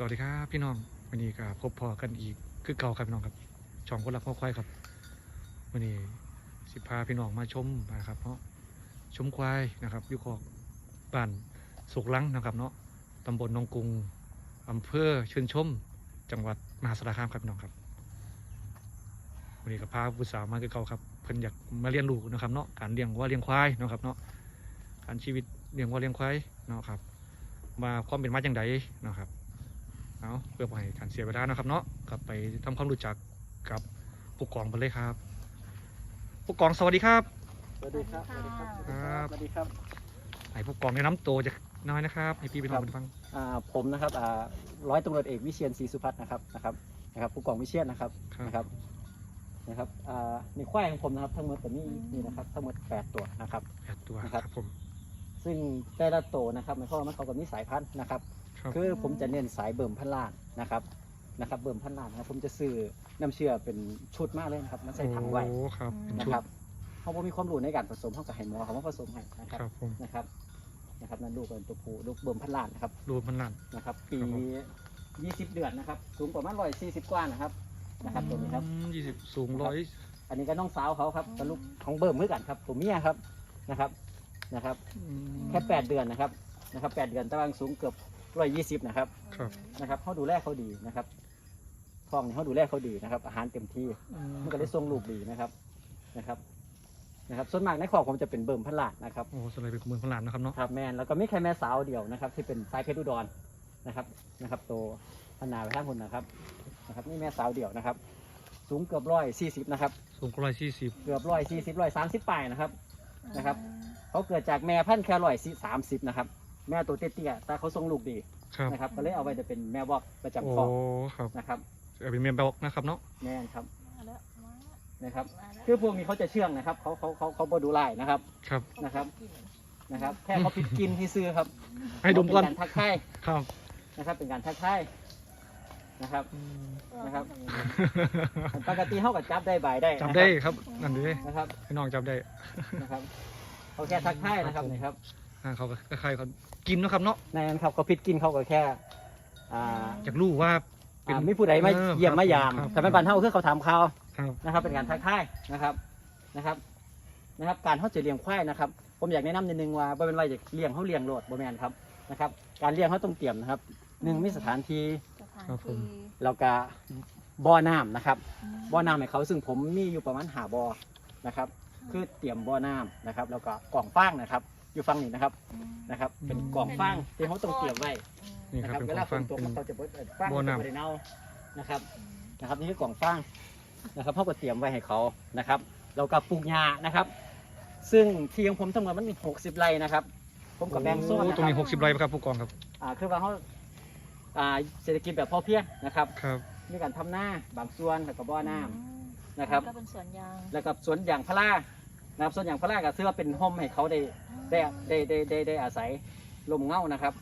สวัสดีครับพี่น้องวันนี้ก็พบพอกันอีกคือเก่าครับพี่น้องครับช่องคนรักพ่อควายครับวันนี้สิพาพี่น้องมาชมนะครับเนาะชมควายนะครับอยู่ของบ้านสุกลังนะครับเนาะตำบลหนองกรุงอำเภอเชิญชม จังหวัดมหาสารคามครับพี่น้องครับวันนี้ก็พาผู้สาวมาคือเก่าครับเพิ่นอยากมาเรียนรู้นะครับเนาะการเลี้ยงวัวเลี้ยงควายนะครับเนาะการชีวิตเลี้ยงวัวเลี้ยงควายเนาะครับมาความเป็นมาจังไดเนาะครับ เอาเพื่อไปการเสียเวลานะครับเนาะกลับไปทำความรู้จักกับผู้กองไปเลยครับ ผู้กองสวัสดีครับสวัสดีครับสวัสดีครับครับสวัสดีครับให้ผู้กองแนะนำตัวจะน้อยนะครับให้พี่ไปครัทำบฟังอ่าผมนะครับอ่าร้อยตำรวจเอกวิเชียนศรีสุพัฒน์นะครับนะครับนะครับ ผู้กองวิเชียนนะครับครับนะครับนะครับอ่าในควายของผมนะครับ ทั้งหมดตัวนี้นี่นะครับทั้งหมดแปดตัวนะครับแปดตัวนะครับครับผมซึ่งแต่ละตัวนะครับหมายความว่ามันเขากับมีสายพันธุ์นะครับ ครับคือผมจะเน้นสายเบิ่มพันล้านนะครับนะครับเบิ่มพันล้านนะครับผมจะซื้อน้ำเชื่อเป็นชุดมากเลยนะครับมันใส่ถังไว้โอ้ครับเป็นนะชุดครับเขาบ่มีความรู้ในการผสมเขากับไห้หมอเขามาผสมให้นะคครับรับผมนะครับนะครับนั่นลูกเป็นตัวผู้ลูกเบิ่มพันล้านนะครับรวมมันลั่น นะครับปีครับผม 20 เดือนนะครับสูงประมาณ140 กว่านะครับนะครับตัวนี้ครับ ยี่สิบสูงร้อยอันนี้ก็น้องสาวเขาครับกับลูกของเบิ่มเหมือนกันครับตัวเมียครับนะครับนะครับ แค่ 8 เดือนนะครับนะครับ 8 เดือนแตารางสูงเกือบ 120นะครับครับ นะครับเขาดูแลเขาดีนะครับท้องนี่เขาดูแลเขาดีนะครับ อาหารเต็มที่มันก็ได้ทรงลูกดีนะครับนะครับนะครับ ส่วนมากในครอบผมจะเป็นเบิ่มพันล้านนะครับโอ้สไลด์เป็นขมือพันล้านนะครับเนาะครับแมนแล้วก็มีแค่แม่สาวเดียวนะครับ ที่เป็นสายเพชรอุดรนะครับนะครับ โตพันนาไปทั้งคนนะครับนะครับนี่แม่สาวเดียวนะครับ สูงเกือบร้อยสี่สิบนะครับ สูงร้อยสี่สิบเกือบร้อยสี่สิบร้อยสามสิบปลายนะครับนะครับเขาเกิดจากแม่พันธุ์แค่ร้อยสามสิบนะครับ แม่ตัวเตี้ยๆแต่เขาทรงลูกดีครับนะครับ ก็เลยเอาไว้จะเป็นแม่บอกประจำโอ้คอกครับนะครับเอาเป็นเมียบอกนะครับเนาะแม่นครับมาแล้วมานะครับแล้วคือพวกนี้เขาจะเชื่องนะครับเขาเขาเขาเขาบดูไล่นะครับครับนะครับนะครับ แค่เขาผิดกินที่ซื้อครับ ให้ดมก่อนเป็นการทักทายครับนะครับ เป็นการทักทายนะครับอืมนะครับปกติเขาก็จับได้ใบได้จำได้ครับนั่นดินะครับพี่น้องจำได้นะครับเขาแค่ทักทายนะครับนี่ครับ อ่าเขาก็คล้ายๆเขากินเนาะครับเนาะในนั้นครับเขาพิดกินเขาก็แค่อ่าอยากรู้ว่า เป็นอ่าไม่ผู้ใดมาเออเยี่ยมมายามครับ แต่ไม่บันเท่าคือเขาถามข่าวครับนะครับ เป็นการทักทายนะครับนะครับนะครับ การเขาจะเลี้ยงควายนะครับ ผมอยากแนะนำนิดนึงว่าบ่เป็นไรจะเลี้ยงเขาเลี้ยงโลดบ่แมนครับนะครับ การเลี้ยงเขาต้องเตรียมนะครับหนึ่งมีสถานที่ สถานครับผมที่แล้วก็บ่อน้ำนะครับบ่อน้ำให้เขาซึ่งผมมีอยู่ประมาณหาบ่อนะครับ คือเตรียมบ่อน้ำนะครับ แล้วก็กล่องฟางนะครับ อยู่ฝั่งนี้นะครับอืมนะครับ เป็นกล่องฟางที่เขาต้องเตรียมไว้อืมนี่นะคครัรับบเป็นเวขลาองฝฟังนตกเป็น เขาจะเบิดเอ่อฟางบ่อน้ำ จะไม่ได้เน่านะครับนะครับ นี่คือกล่องฟางนะครับเขาก็เตรียมไว้ให้เขานะครับแล้วก็ปลูกหญ้านะครับ ซึ่งที่ของผมทั้งหมดมันมี60ไร่นะครับ ผมกับแบ่งโซนโอ้นะตรงนี้คหรับกสิบไร่ครับผู้กองครับอ่าคือว่าเขาอ่าเศรษฐกิจแบบพอเพียงนะครับครับ มีการทำหน้าบางส่วนแล้วก็บ่อน้ำ นะครับ ก็เป็นสวนยาง แล้วกับสวนยางพารา นะครับสวนยางพาราก็ถือว่าเป็นห้องให้เขาได้ได้ได้ได้ได้ได้อาศัยลมเงานะครับ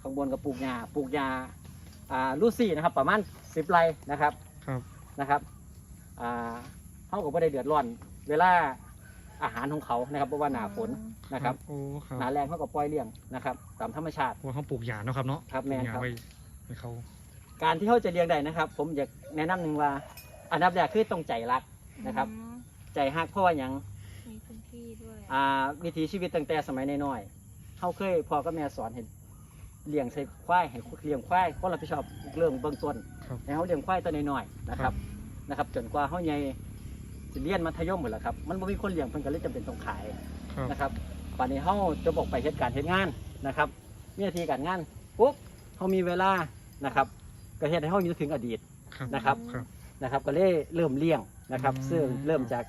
ข้างบนก็ปลูกหญ้าปลูกหญ้าอ่าลูซี่นะครับ ประมาณสิบไร่นะครับครับนะครับอ่าเขาก็ไม่ได้เดือดร้อน เวลาอาหารของเขานะครับเพราะว่าหนาฝนนะครับโอ้ครับหนาแรงเขาก็ปล่อยเลี้ยงนะครับ ตามธรรมชาติว่าเขาปลูกหญ้าเนาะครับเนาะครับแม่นปลูกหญ้าครับไว้ให้เขาการที่เขาจะเลี้ยงได้นะครับ ผมอยากแนะนำหนึ่งว่า อันดับแรกคือต้องใจรักนะครับอืมใจฮักเพราะว่าหยังมีพื้นที่ด้ วยอ่าวิถีชีวิตตั้งแต่สมัยน้อยๆเขาเคยพ่อกับแม่สอนให้เลี้ยงใส่ควายให้เลี้ยงควายก็รับผิดชอบเรื่องเบื้องต้นครับให้เขาเลี้ยงควายตัวน้อยๆนะครับนะครับ จนกว่าเขาใหญ่จะเรียนมัธยมหมดแล้วครับ มันบ่มีคนเลี้ยงเพิ่นก็เลยจำเป็นต้องขายครับ นะครับป่านนี้เขาจะบอกไปเหตุการณ์เหตุงานนะครับมีหน้าที่การงานปุ๊บเขามีเวลานะครับก็เฮ็ดให้เขาอยู่ถึงอดีตครับนะครับ ครับ นะครับก็เลยเริ่มเลี้ยงนะครับ อืม ซึ่งเริ่มจาก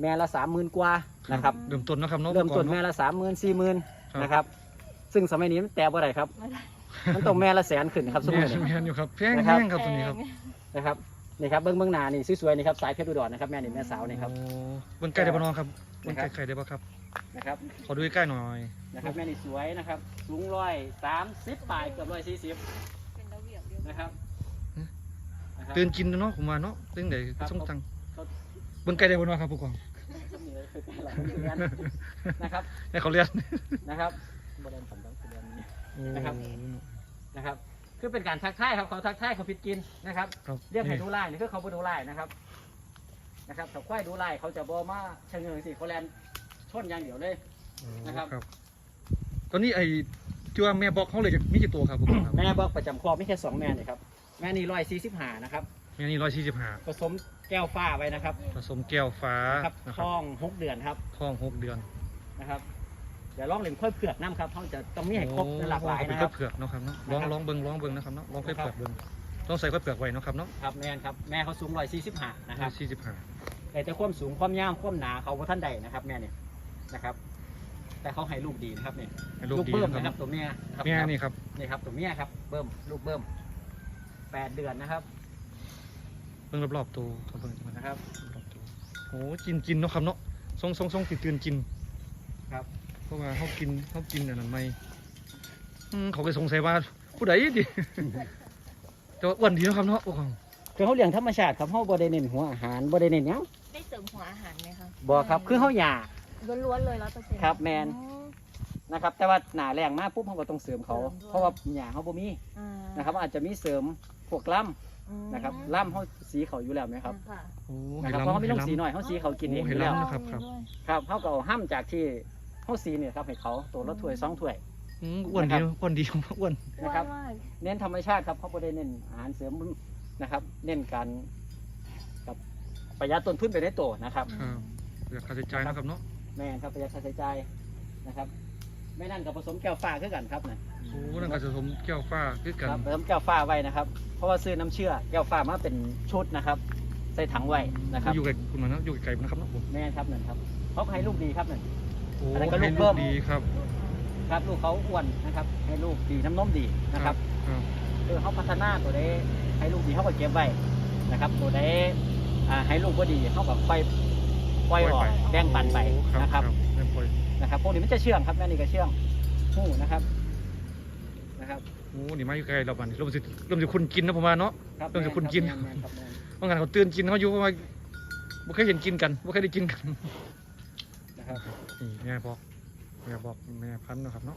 แม่ละสามหมื่นกว่านะครับเริ่มต้นเนาะครับเนาะเริ่มต้นผู้กองแม่เนาะละสามหมื่นสี่หมื่นครับนะครับ ซึ่งสมัยนี้มันแต่บ่ได้ครับไม่ได้มันต้องแม่ละแสนขึ้นนะครับสมัแม่ยนี้แม่นอยู่ครับแพงนะครับแพงครับตัวนี้ครับนะครับนี่ครับเบิ้งเบิ้งหนานี่สวยๆนี่ครับสายเพชรอุดรนะครับแม่นี่แม่สาวนี่ครับโอ้เบิ่งใกล้ได้บ่น้องครับเบิ่งนะครับใกล้ๆได้บ่ครับนะครับขอดูใกล้ๆหน่อยนะครับแม่นี่สวยนะครับสูงร้อยสามสิบปลายเกือบร้อยสี่สิบเป็นระเบียบเดียวนะครับนะครับตื่นกินเนาะผมว่าเนาะเรื่องใดครับต้องตังเขาเบิ่งใกล้ได้บ่น้องครับผู้กองนี่เลย คือการหลังเรียนนะครับให้เขาเรียนนะครับบริเวณผมต้องเรียนนี้ นะครับ นะครับ คือเป็นการทักทายครับเขาทักทายเขาผิดกินนะครับ ครับเรียกให้นี่ดูไล่นี่คือเขาบ่ดูไล่นะครับ นะครับถ้าควายดูไล่เขาจะบ่มาเชิงเงินสิเขาแลนชนอย่างเดียวเลยโอ้นะครับครับตอนนี้ไอ้ที่ว่าแม่บอกเขาเลยจะมีกี่ตัวครับผมครับ แม่บอกประจำครอบไม่แค่สองแม่นี่ครับ แม่นี่ร้อยสี่สิบห้านะครับ แม่นี่ร้อยสี่สิบห้าผสมแก้วฟ้าไว้นะครับผสมแก้วฟ้าครับนะครับท้องหกเดือนครับท้องหกเดือนนะครับเดี๋ยวลองเล่นค่อยเผือกน้ำครับเขาจะต้องมีให้ครบในหลากหลายโอ้นะครับเป็นข้าวเผือกเนาะครับเนาะลองนะครับ ลองเบิ้งลองเบิ้งนะครับเนาะลองข้าวครับเผือกเบิ้งต้องใส่ข้าวเผือกไว้เนาะครับเนาะครับแม่นครับแม่เขาสูงร้อยสี่สิบห้านะคร้รัอบ ยสี่สิบห้าแต่แต่ความสูงความยาวความหนาเขาบ่ท่านใดนะครับแม่เนี่ยนะครับ แต่เขาให้ลูกดีนะครับเนี่ยให้ลูกดีเบิ้มนะนะคครัรับบตัวเมียครับแม่นี่ครับนี่ครับตัวเมียครับเบิ้มลูกเบิ้มแปดเดือนนะครับ เบิ้งรอบๆตัวครับเบิ้งนะนะครับรอบๆตัวโอ้กินกินเนาะครับเนาะทรงทรงทรงติดตื่นกินครับ เพราะว่าเขากินเขากินอันนั้นไม่อืมเขาไปสงสัยว่าผู้ใดดิ แต่ว่าอ้วนดีเนาะครับเนาะโอ้โหคือเขาเลี้ยงธรรมชาติครับเขาบ่ได้เน้นหัวอาหารบ่ได้เน้นหยังได้เสริมหัวอาหารไหมคะบ่ครับคือเขาหย่าล้วนๆเลยร้อยเปอร์เซ็นต์ครับแมน นะครับ แต่ว่าหนาแรงมากปุ๊บเขาก็ต้องเสริมเขา เพราะว่าหย่าเขาบ่มีนะครับอาจจะมีเสริมพวกล่ำ นะครับล่ำเขาสีเขาอยู่แล้วไหมครับค่ะโอ้นะให้ครับเพราะเขาไม่ต้องล้ำสีหน่อยเขาสีเขากินเองอยู่โอ้แล้วให้ล้ำนะครับครับครับเขาก็เอาห้ามจากที่เขาสีเนี่ยครับให้เขาตัวละถ้วยสองถ้วย อืมอ้วนดีนะครับเนาะอ้วนดีอ้วน นะครับอ้วนมากเน้นธรรมชาติครับเขาไม่ได้เน้นอาหารเสริมนะครับ เน้นการกับประหยัดต้นทุนไปในตัวนะครับ ครับเกิดค่าใช้จ่ายนะครับเนาะ แม่นครับประหยัดค่าใช้จ่ายนะครับ ไม่นั่นกับผสมแก้วฟ้าคือกันครับนะ โอ้นั่นก็จะสมแก้วฟ้าคือกันครับผสมแก้วฟ้าไว้นะครับ เพราะว่าซื้อน้ำเชื่อแก้วฟ้ามาเป็นชุดนะครับ ใส่ถังไว้นะครับอยู่ไกลคุณมาเนาะอยู่ไกลๆนะครับเนาะผมแม่นครับนั่นครับเขาให้ลูกดีครับนั่น โอ้อันนั้นก็ลูให้กเบิ้มดีครับครับลูกเขาอ้วนนะครับ ให้ลูกดีน้ำนมดีนะครับ ครับคือเขาพัฒนาตัวได้ให้ลูกดีเขาก็เก็บไว้นะครับ ตัวได้อ่าให้ลูกก็ดีเขาก็ค่อยปล่อยออกแบ่งปันไปโอ้นะครับแบ่งปล่อยนะครับพวกนี้มันจะเชื่องครับแม่นี่ก็เชื่องหู้นะครับนะครับ โอ้นี่มาอยู่ไกลเราบัดนเริ่มสิเริ่มสิคุณกินนะผมว่าเนาะ ครับเรื่องจากคนกินแม่แม่ครับแม่บางงานเขาเตือนกินเขาอยู่ว่าบ่เคยเห็นกินกันบ่เคยได้กินกันนะครับนี่แม่บอกแม่บอกแม่พันธุ์เนาะครับเนาะ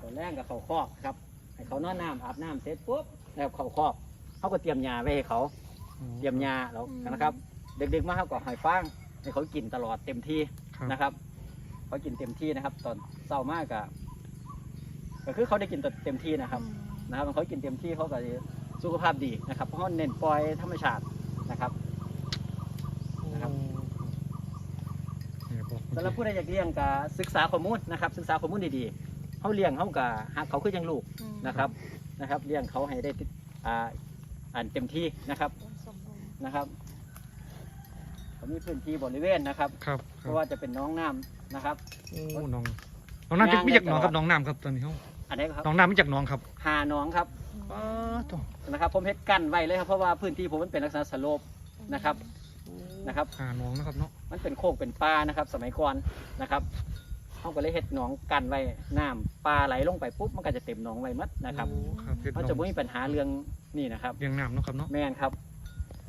ตัวแรกกับเขาคอกครับให้เขานอนน้ำอาบน้ำเสร็จปุ๊บแล้วเขาคอกเขาก็เตรียมยาไว้ให้เขาโอ้เตรียมยาแล้วนะครับ เด็กๆมาเขาก็ใหอยฟางให้เขากินตลอดเต็มที่ครับนะครับเขากินเต็มที่นะครับ ตอนเศร้ามากอะ ก็คือเขาได้กินเต็มที่นะครับนะครับเขากินเต็มที่เขาก็จะสุขภาพดีนะครับเพราะเขาเน้นปล่อยธรรมชาตินะครับนะครับแม่บอกสำหรับผู้ใดอยากเลี้ยงก็ศึกษาข้อมูลนะครับ ศึกษาข้อมูลดีๆเขาเลี้ยงเขาก็หักเขาคือยังลูกนะครับนะครับ เลี้ยงเขาให้ได้ติดอ่าอ่านเต็มที่นะครับสมบูรณ์นะครับเขามีพื้นที่บริเวณนะครับครับคเพรับราะว่าจะเป็นน้องน้ำนะครับโอ้น้องน้องน้ำจะย่างไม่จากได้น้องครับตลอดน้องน้ำครับตอนนี้เขา อันนี้ครับน้องน้ำไม่จากน้องครับหาน้องครับอ้าตัวนะครับ ผมเฮ็ดกั้นไว้เลยครับเพราะว่าพื้นที่ผมมันเป็นลักษณะสโลปนะครับนะครับ หาน้องนะครับเนาะมันเป็นโคกเป็นป่านะครับ สมัยก่อนนะครับเขาก็เลยเฮ็ดหนองกันไว้น้ำปลาไหลลงไปปุ๊บมันก็จะเต็มหนองไว้หมัดนะครับโอ้ครับเฮ็ดเขาน้จะองไม่มีปัญหาเรื่องนี่นะครับ เลี้ยงน้ำเนาะครับเนาะ แม่นครับ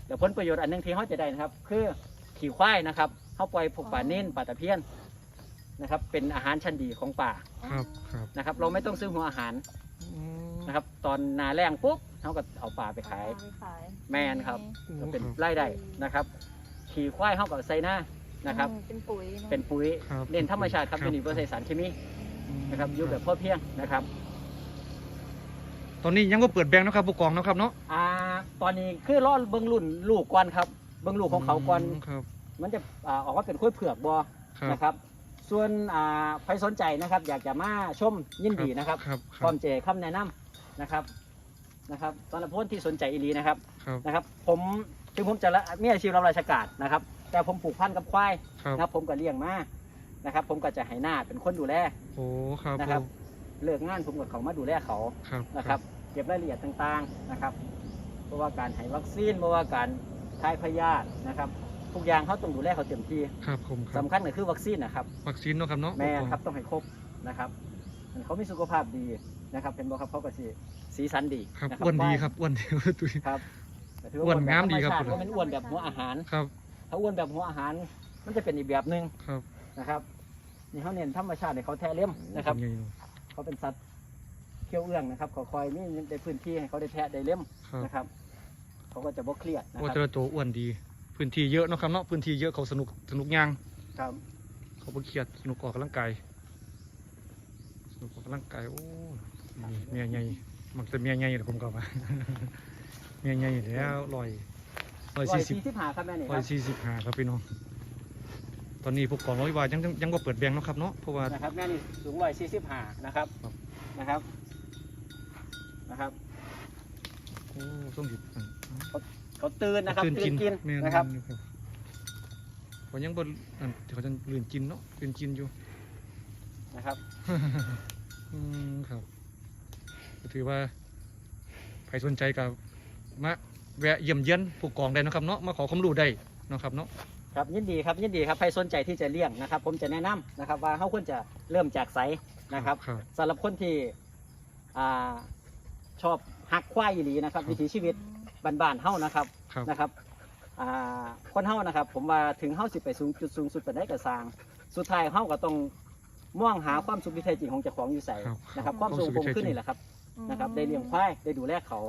เดี๋ยวผลประโยชน์อันหนึงที่เขาจะได้นะครับ คือขี่ควายนะครับเขาปล่อยพวกปลาเน้นปลาตะเพียน นะครับ เป็นอาหารชั้นดีของป่าครับครับนะครับ เราไม่ต้องซื้อหัวอาหารอืมนะครับ ตอนนาแรงปุ๊บเขาก็เอาปลาไปขายเอไปขายแม่นครับโอ้ก็เป็นครับรายได้นะครับ ขี่ควายเขากับไซหน้านะครับ อืมเป็นปุ๋ยอะเป็นปุ๋ยครับเน้นธรรมชาติครับเป็นอีกเปอร์เซ็นต์สารเคมีนะครับอยู่แบบพอเพียงนะครับ ตอนนี้ยังก็เปิดแบงค์เนาะครับผู้กองเนาะครับเนาะอ่าตอนนี้คือรอเบิ้งรุ่นลูกก่อนครับ เบิ้งลูกของเขาก่อนมครับมันจะอ่าออกมาเป็นข้อยเผือกบอครับ นะครับ ส่วนอ่าใครสนใจนะครับ อยากจะมาชมยินดีนะครับครับพคร้อรับมเจคำแนะนำนะครับนะครับสำหรับผู้ที่สนใจอีหลีนะครับ ครับนะครับผมถึงผมจะละมีอาชีพรับราชการนะครับ แต่ผมผูกพันกับควายครับนะครับ ผมก็เลี้ยงมานะครับ ผมก็จะให้หน้าเป็นคนดูแล โอ้ครับนะครับเลิกงานผมก็เขามาดูแลเขาครับนะครับเก็บรายละเอียดต่างๆนะครับเพราะว่าการให้วัคซีนเพราะว่าการทายพยาธินะครับ ทุกอย่างเขาต้องดูแลเขาเต็มที่ครับผมครัสำบคัญก็คือวัคซีนนะครับวัคซีนเนาะครับเนาะแม่นครับต้องให้ครบนะครับเขามีสุขภาพดีนะครับเป็นบ่ครับเขาก็สีสีสันดีครับนะอ้วนดีครับอ้วนดีตุ้ยครับแต่ถือ้วนงามดีครับธรรชาติก็เป็นอ้วนแบบหัวอาหารครับ ถ้าอ้วนแบบหัวอาหารมันจะเป็นอีกแบบหนึ่งครับนะครับนี่เขาเน้นธรรมชาติในเขาแท้เลี้ยมนะครับเป็นไงเนาะเขาเป็นสัตว์เขี้ยวเอื้องนะครับเขาคอยมีในพื้นที่ให้เขาได้แทะได้เล่มครับนะครับเขาก็จะบ่เครียดนะโอ้คแต่รับละตัวอ้วนดี พื้นที่เยอะเนาะครับเนาะพื้นที่เยอะเขาสนุกสนุกย่างครับเขาบ่เครียดสนุกออกกำลังกายสนุกออกกำลังกายโอ้นี่เมียใหญ่มันจะเมียใหญ่แหละผมก็ว่าเมียใหญ่แล้วร้อยร้อยร้อยสี่สิบสี่สิบห้าครับแม่นี่คร้อรัยบสี่สิบห้าครับพี่น้องตอนนี้พวกกองร้อยวายยังยังยังบ่เปิดแบงค์เนาะครับเนาะเพราะว่านะครับแม่นี่สูงร้อยสี่สิบห้านะครับครับนะครับนะครับโอ้ต้องหยุดก่อน เขาตื่นนะครับตื่นตื่กินนกินแม่นะครับเขายังบนนั่นเขาจะลื่นกินเนาะลื่นกินอยู่นะครับ อืมครับก็ถือว่าใครสนใจกับมาแวะเยี่ยมเยียนผู้กองได้เนาะครับเนาะมาขอความรู้ได้เนาะครับเนาะครับยินดีครับยินดีครับใครสนใจที่จะเลี้ยงนะครับ ผมจะแนะนำนะครับว่าเขาควรจะเริ่มจากไสนะครับครับสำหรับคนที่อ่าชอบหักควายอีหลีนะครับครับวิถีชีวิต บ้านๆเฮานะครับครับ นะครับอ่าคนเฮานะครับ ผมว่าถึงเฮาสิไปสูงจุดสูงสุดไปได้ก็สร้าง สุดท้ายเฮาก็ต้องมองหาความสุขที่แท้จริงของเจ้าของอยู่ใส่ครับนะครับ ความสุขผมขึ้นนี่แหละครับอืมนะครับได้เลี้ยงควายได้ดูแลเขา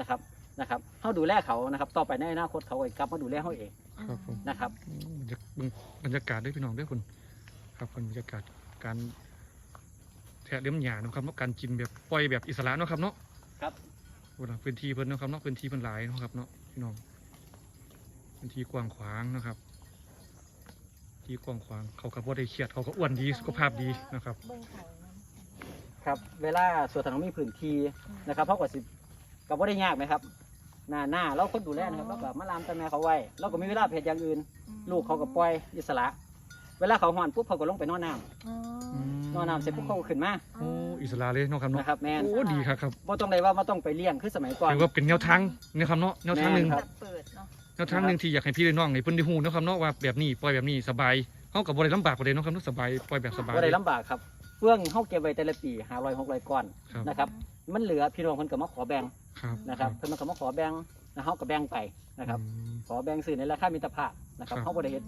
นะครับนะครับเขาดูแลเขานะครับต่อไปในอนาคตเขาก็กลับมาดูแลเขาเองครับผม นะครับอืมอยากเบิ่งบรรยากาศด้วยพี่น้องด้วยคนครับบรรยากาศการแทะเลี้ยมหยาเนาะครับเนาะการกินแบบปล่อยแบบอิสระเนาะครับเนาะครับ โอ้ล่ะพื้นที่เพิ่นเนาะครับเนาะพื้นที่เพิ่นหลายเนาะครับเนาะพี่น้องพื้นที่กว้างขวางนะครับ ที่กว้างขวางเขาก็บ่ได้เครียดเขาก็อ้วนดีสุขภาพดีนะครับเบิ้งเขานั้นครับ เวลาสวนถนนมีพื้นที่นะครับเพราะว่าสิกับว่าได้ยากไหมครับหน้าหน้าเราคนดูแลนะครับเราก็มาลามตาแม่เขาไว้เราก็มีเวลาเพจอย่างอื่นอืมลูกเขาก็ปล่อยอิสระ เวลาเขาหอนปุ๊บเขาก็ลงไปนอนน้อ๋อำ นอนน้ำเสร็จปุ๊บเขาก็ขึ้นมาโอ้อิสระเลยเนาะครับเนาะนะครับแม่นโอ้ดีครับครับบ่ต้องเลยว่ามาต้องไปเลี้ยงคือสมัยก่อน ถือว่าเป็นแนวทางนะครับเนาะแนวทางหนึ่งแม่นคแบรับบเปิดเนาะแนวทางหนึ่งที่อยากให้พี่ได้น้องให้เพิ่นได้ฮู้เนาะครับเนาะว่าแบบนี้ปล่อยแบบนี้สบายเฮาก็บ่ได้ลำบากบ่ได้เนาะครับเนาะสบายปล่อยแบบสบายก็ได้ลำบากครับเฟื่องเขาเก็บไว้แต่ละปีหาร้อยหกร้อยก้อนครับ นะครับ มันเหลือพี่น้องเพิ่นก็มาขอแบ่งครับนะครับเพิ่นก็มาขอแบ่งนะเขาก็แบ่งไปนะครับ อืม ขอแบ่งซื้อในราคามิตรภาพนะครับครับ เขาบ่ได้เฮ็ด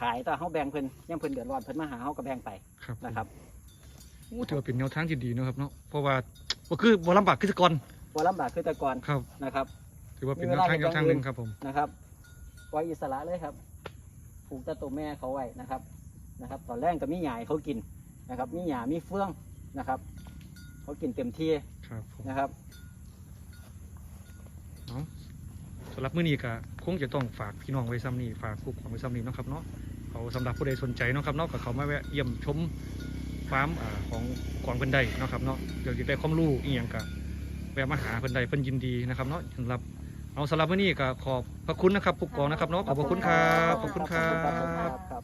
ขายแต่เขาแบ่งเพิ่นยังเพิ่นเดือดร้อนเพิ่นมาหาเขาก็แบ่งไปครับนะครับ โอ้ถือว่าเป็นแนวทางที่ดีเนาะครับเนาะเพราะว่าบ่คือบ่ลำบากคือแต่ก่อนบ่ลำบากคือแต่ก่อนครับ นะครับ ถือว่าเป็นแนวทางแนวทางหนึ่งครับผมนะครับปล่อยอิสระเลยครับผูกแต่ตัวแม่เขาไว้นะครับนะครับ ตอนแรกก็มีหยายเขากินนะครับ มีหยามีเฟื่องนะครับเขากินเต็มที่ครับผมนะครับเนาะสำหรับมื้อนี้ก็คงจะต้องฝากพี่น้องไว้ซ้ำนี่ฝากผู้ของไว้ซ้ำนี่เนาะครับเนาะ เขาสำหรับผู้ใดสนใจนะครับเนาะก็เขามาแวะเยี่ยมชมฟาร์มอของกวางเพิ่นได้นะครับเนาะเดี๋ยวจะได้ความรู้อีหยังก็แวะมาหาเพิ่นได้เพิ่นยินดีนะครับเนาะสำหรับเอาสำหรับวันนี้ก็ขอบพระคุณนะครับผู้กองนะครับเนาะขอบพระคุณครับขอบคุณครัขอบคุณครับบครับ